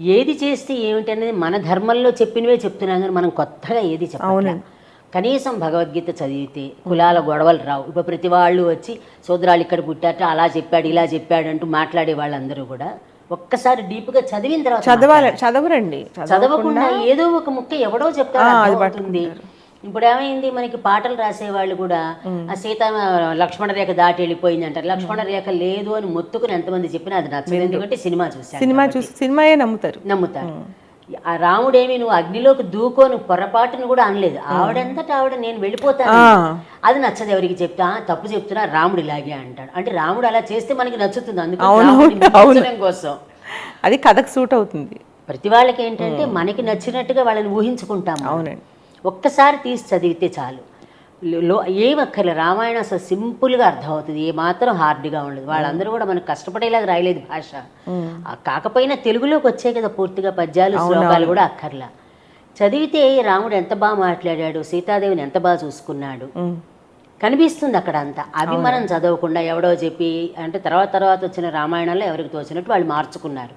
ఏది చేస్తే ఏమిటి అనేది మన ధర్మంలో చెప్పినవే చెప్తున్నాం కానీ మనం కొత్తగా ఏది చెప్పాలి కనీసం భగవద్గీత చదివితే కులాల గొడవలు రావు. ఇప్పుడు ప్రతి వాళ్ళు వచ్చి సోదరాలు ఇక్కడ పుట్టాట అలా చెప్పాడు ఇలా చెప్పాడు అంటూ మాట్లాడే వాళ్ళందరూ కూడా ఒక్కసారి డీప్గా చదివిన తర్వాత చదవాలి చదవరండి. చదవ- చదవకుండా ఏదో ఒక ముక్క ఎవడో చెప్తాడు ఇప్పుడు ఏమైంది మనకి పాటలు రాసేవాళ్ళు కూడా ఆ సీత లక్ష్మణ రేఖ దాటి వెళ్ళిపోయింది అంటారు లక్ష్మణ రేఖ లేదు అని మొత్తుకుని ఎంతమంది చెప్పినా అది నచ్చదు. ఎందుకంటే సినిమా చూశాను సినిమా చూసి సినిమాయే నమ్ముతారు. నమ్ముతారు. ఆ రాముడేమి నువ్వు అగ్నిలోకి దూకోను పొరపాటును కూడా అనలేదు. ఆవిడంతటా ఆవిడ నేను వెళ్ళిపోతాను. అది నచ్చదు ఎవరికి చెప్తా "ఆ, తప్పు చెప్తున్నా రాముడు ఇలాగే అంటాడు. అంటే రాముడు అలా చేస్తే మనకి నచ్చుతుంది. అందుకే అవును, రాముడిని అవును. మెచ్చడం కోసం. అది కథకు సూట్ అవుతుంది. ప్రతి వాళ్ళకి ఏంటంటే మనకి నచ్చినట్టుగా వాళ్ళని ఊహించుకుంటాము అవునండి. ఒక్కసారి తీసి చదివితే చాలు. లో ఏం అక్కర్లే. రామాయణం అసలు సింపుల్గా అర్థమవుతుంది. ఏ మాత్రం హార్డ్గా ఉండదు. వాళ్ళందరూ కూడా మనకు కష్టపడేలాగా రాయలేదు భాష. కాకపోయినా తెలుగులోకి వచ్చాయి కదా పూర్తిగా. పద్యాలు శ్లోకాలు కూడా అక్కర్లా. చదివితే రాముడు ఎంత బాగా మాట్లాడాడు సీతాదేవిని ఎంత బాగా చూసుకున్నాడు. కనిపిస్తుంది అక్కడ అంతా. అవి మనం చదవకుండా ఎవడో చెప్పి అంటే తర్వాత తర్వాత వచ్చిన రామాయణంలో ఎవరికి తోచినట్టు వాళ్ళు మార్చుకున్నారు.